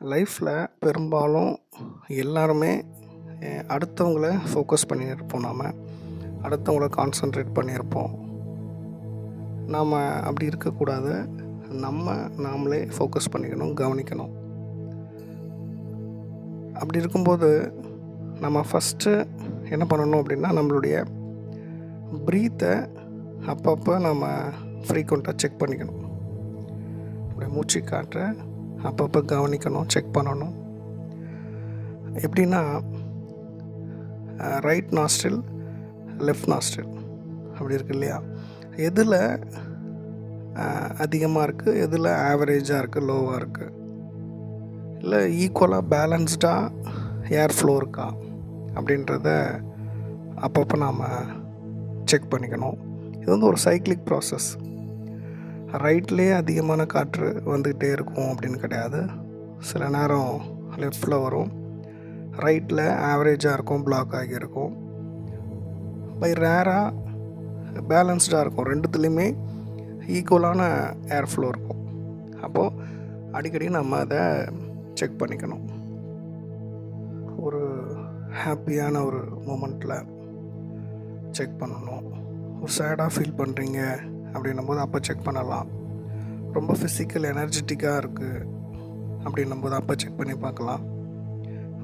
லைஃப்பில் பெரும்பாலும் எல்லாருமே அடுத்தவங்களை அடுத்தவங்கள ஃபோக்கஸ் பண்ணியிருப்போம் நாம். அடுத்தவங்கள கான்சன்ட்ரேட் பண்ணியிருப்போம் நாம் அப்படி இருக்கக்கூடாது. நம்ம நாமளே ஃபோக்கஸ் பண்ணிக்கணும் கவனிக்கணும். அப்படி இருக்கும்போது நம்ம ஃபஸ்ட்டு என்ன பண்ணணும் அப்படின்னா நம்மளுடைய ப்ரீத்தை அப்பப்போ நம்ம ஃப்ரீக்வெண்ட்டாக செக் பண்ணிக்கணும். நம்முடைய மூச்சு காற்றை அப்பப்போ கவனிக்கணும் செக் பண்ணணும். எப்படின்னா ரைட் நாஸ்ட்ரில் லெஃப்ட் நாஸ்ட்ரில் அப்படி இருக்கு இல்லையா? எதில் அதிகமாக இருக்குது எதில் ஆவரேஜாக இருக்குது லோவாக இருக்குது இல்லை ஈக்குவலாக பேலன்ஸ்டாக ஏர் ஃப்ளோ இருக்கா? அப்படின்றத அப்பப்போ நாம் செக் பண்ணிக்கணும். இது வந்து ஒரு சைக்கிளிக் ப்ராசஸ் ரைட்லேயே அதிகமான காற்று வந்துக்கிட்டே இருக்கும் அப்படின்னு கிடையாது. சில நேரம் லெஃப்டில் வரும். ரைட்டில் ஆவரேஜாக இருக்கும் பிளாக் ஆகியிருக்கும். பை ரேராக பேலன்ஸ்டாக இருக்கும். ரெண்டுத்துலேயுமே ஈக்குவலான ஏர் ஃப்ளோ இருக்கும். அப்போது அடிக்கடி நம்ம அதை செக் பண்ணிக்கணும். ஒரு ஹாப்பியான ஒரு மூமெண்ட்டில் செக் பண்ணணும். ஒரு சேடாக ஃபீல் பண்ணுறீங்க அப்படின்னும் போது அப்போ செக் பண்ணலாம். ரொம்ப ஃபிசிக்கல் எனர்ஜெட்டிக்காக இருக்குது அப்படின்னும் போது அப்போ செக் பண்ணி பார்க்கலாம்.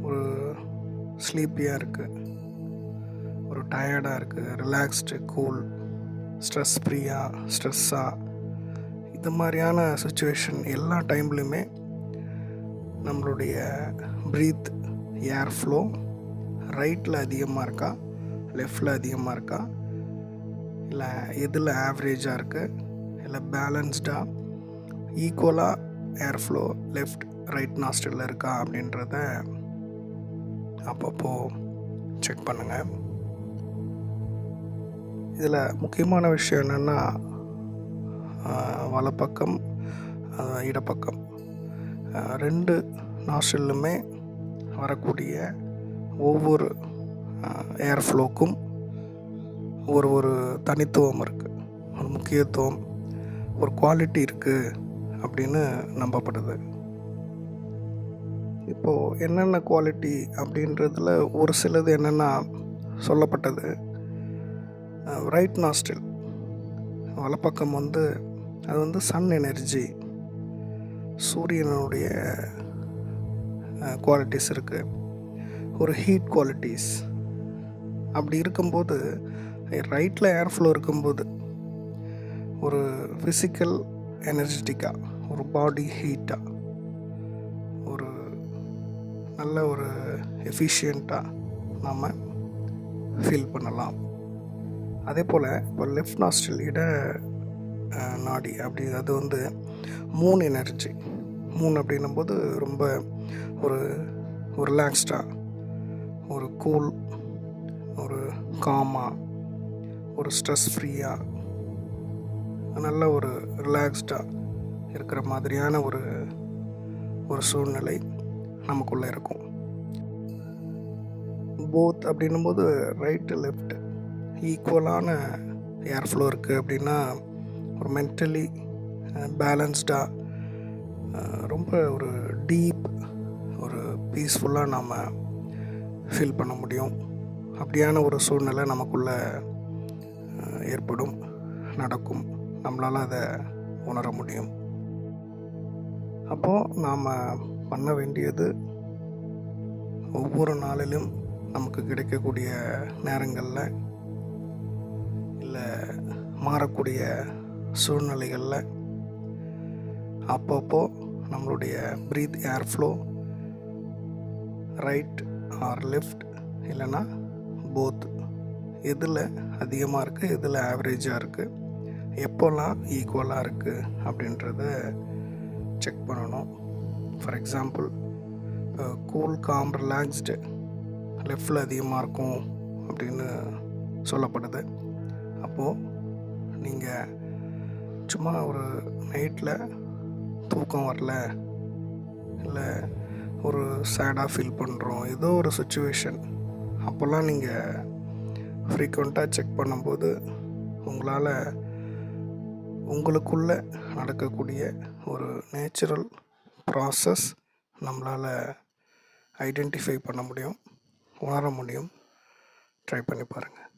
ஒரு ஸ்லீப்பியாக இருக்குது ஒரு டயர்டாக இருக்குது ரிலாக்ஸ்டு கூல் ஸ்ட்ரெஸ் ஃப்ரீயாக ஸ்ட்ரெஸ்ஸாக இது மாதிரியான சுச்சுவேஷன் எல்லா டைம்லையுமே நம்மளுடைய ப்ரீத் ஏர் ஃப்ளோ ரைட்டில் அதிகமாக இருக்கா? லெஃப்டில் அதிகமாக இருக்கா? இல்லை எதில் ஆவரேஜாக இருக்குது இல்லை பேலன்ஸ்டாக ஈக்குவலாக ஏர் ஃப்ளோ லெஃப்ட் ரைட் நாஸ்டலில் இருக்கா? அப்படின்றத அப்பப்போ செக் பண்ணுங்கள் இதில் முக்கியமான விஷயம் என்னென்னா வலப்பக்கம் இடப்பக்கம். ரெண்டு நாஸ்டல்லுமே வரக்கூடிய ஒவ்வொரு ஏர் ஃப்ளோக்கும் ஒரு ஒரு தனித்துவம் இருக்குது ஒரு முக்கியத்துவம் ஒரு குவாலிட்டி இருக்குது அப்படின்னு நம்பப்படுது. இப்போது என்னென்ன குவாலிட்டி அப்படின்றதுல ஒரு சிலது என்னென்னா சொல்லப்பட்டது. ரைட் நாஸ்டில் வலப்பக்கம் வந்து அது வந்து சன் எனர்ஜி சூரியனுடைய குவாலிட்டிஸ் இருக்குது ஒரு ஹீட் குவாலிட்டிஸ் அப்படி இருக்கும்போது ரைட்டில் ஏர் ஃப்ளோ இருக்கும்போது ஒரு ஃபிசிக்கல் எனர்ஜெட்டிக்காக ஒரு பாடி ஹீட்டாக ஒரு நல்ல ஒரு எஃபிஷியண்ட்டாக நாம் ஃபீல் பண்ணலாம். அதே போல் இப்போ லெஃப்ட் நாஸ்டில் இட நாடி அப்படி அது வந்து மூன் எனர்ஜி மூன் அப்படின்னும் போது ரொம்ப ஒரு ஒரு ரிலாக்ஸ்டாக ஒரு கூல் ஒரு காமாக ஒரு ஸ்ட்ரெஸ் ஃப்ரீயாக நல்ல ஒரு ரிலாக்ஸ்டாக இருக்கிற மாதிரியான ஒரு ஒரு சூழ்நிலை நமக்குள்ளே இருக்கும். போத் அப்படின்னும்போது ரைட்டு லெஃப்ட் ஈக்குவலான ஏர் ஃப்ளோ இருக்குது அப்படின்னா ஒரு மென்டலி பேலன்ஸ்டாக ரொம்ப ஒரு டீப் ஒரு பீஸ்ஃபுல்லாக நாம் ஃபீல் பண்ண முடியும். அப்படியான ஒரு சூழ்நிலை நமக்குள்ளே ஏற்படும் நடக்கும். நம்மளால் அதை உணர முடியும். அப்போது நாம் பண்ண வேண்டியது ஒவ்வொரு நாளிலும் நமக்கு கிடைக்கக்கூடிய நேரங்களில் இல்லை மாறக்கூடிய சூழ்நிலைகளில் அப்பப்போ நம்மளுடைய breath air flow right or left இல்லைன்னா போத் எதில் அதிகமாக இருக்குது எதில் ஆவரேஜாக இருக்குது எப்போல்லாம் ஈக்குவலாக இருக்குது அப்படின்றத செக் பண்ணணும். For example cool calm relaxed லெஃப்டில் அதிகமாக இருக்கும் அப்படின்னு சொல்லப்படுது. அப்போது நீங்கள் சும்மா ஒரு நைட்டில் தூக்கம் வரல இல்லை ஒரு சேடாக ஃபீல் பண்ணுறோம் ஏதோ ஒரு சுச்சுவேஷன் அப்போல்லாம் நீங்கள் ஃப்ரீக்வெண்ட்டாக செக் பண்ணும்போது உங்களால் உங்களுக்குள்ளே நடக்கக்கூடிய ஒரு நேச்சுரல் ப்ராசஸ் நம்மளால் ஐடென்டிஃபை பண்ண முடியும் உணர முடியும். ட்ரை பண்ணி பாருங்கள்